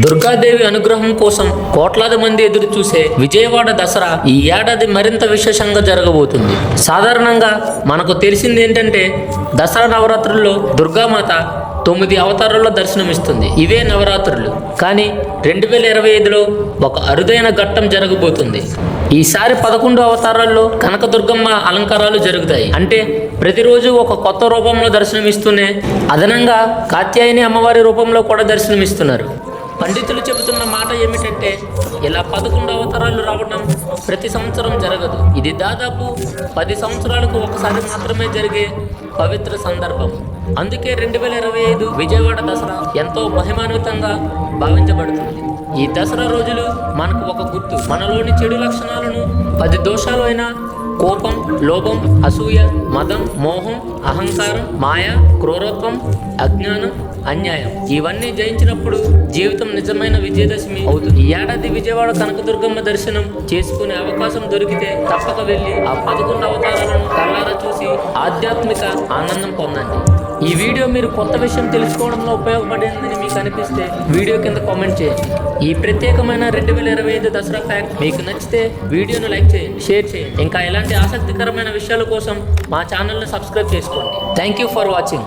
దుర్గాదేవి అనుగ్రహం కోసం కోట్లాది మంది ఎదురు చూసే విజయవాడ దసరా ఈ ఏడాది మరింత విశేషంగా జరగబోతుంది. సాధారణంగా మనకు తెలిసింది ఏంటంటే దసరా నవరాత్రుల్లో దుర్గామాత తొమ్మిది అవతారాల్లో దర్శనమిస్తుంది. ఇవే నవరాత్రులు. కానీ రెండు వేల ఇరవై ఐదులో ఒక అరుదైన ఘట్టం జరగబోతుంది. ఈసారి పదకొండు అవతారాల్లో కనకదుర్గమ్మ అలంకారాలు జరుగుతాయి. అంటే ప్రతిరోజు ఒక కొత్త రూపంలో దర్శనమిస్తూనే అదనంగా కాత్యాయని అమ్మవారి రూపంలో కూడా దర్శనమిస్తున్నారు. పండితులు చెబుతున్న మాట ఏమిటంటే ఇలా పదకొండు అవతారాలు రావడం ప్రతి సంవత్సరం జరగదు. ఇది దాదాపు పది సంవత్సరాలకు ఒకసారి మాత్రమే జరిగే పవిత్ర సందర్భం. అందుకే రెండు వేల ఇరవై ఐదు విజయవాడ దసరా ఎంతో మహిమాన్వితంగా భావించబడుతుంది. ఈ దసరా రోజులు మనకు ఒక గుర్తు. మనలోని చెడు లక్షణాలను పది దోషాలు అయినా కోపం లోభం అసూయ మదం మోహం అహంకారం మాయ క్రూరత్వం అజ్ఞానం అన్యాయం. ఇవన్నీ జయించినప్పుడు జీవితం నిజమైన విజయదశమి అవుతుంది. ఈ ఏడాది విజయవాడ కనకదుర్గమ్మ దర్శనం చేసుకునే అవకాశం దొరికితే తప్పక వెళ్ళి ఆ పదకొండు అవతారాలను ఆధ్యాత్మిక ఆనందం పొందండి. ఈ వీడియో మీరు కొత్త విషయం తెలుసుకోవడంలో ఉపయోగపడిందని మీకు అనిపిస్తే వీడియో కింద కామెంట్ చేయండి. ఈ ప్రత్యేకమైన రెండు వేల ఇరవై ఐదు దసరా ఫ్యాక్ట్ మీకు నచ్చితే వీడియోను లైక్ చేయండి షేర్ చేయండి. ఇంకా ఇలాంటి ఆసక్తికరమైన విషయాల కోసం మా ఛానల్ని సబ్స్క్రైబ్ చేసుకోండి. Thank you for watching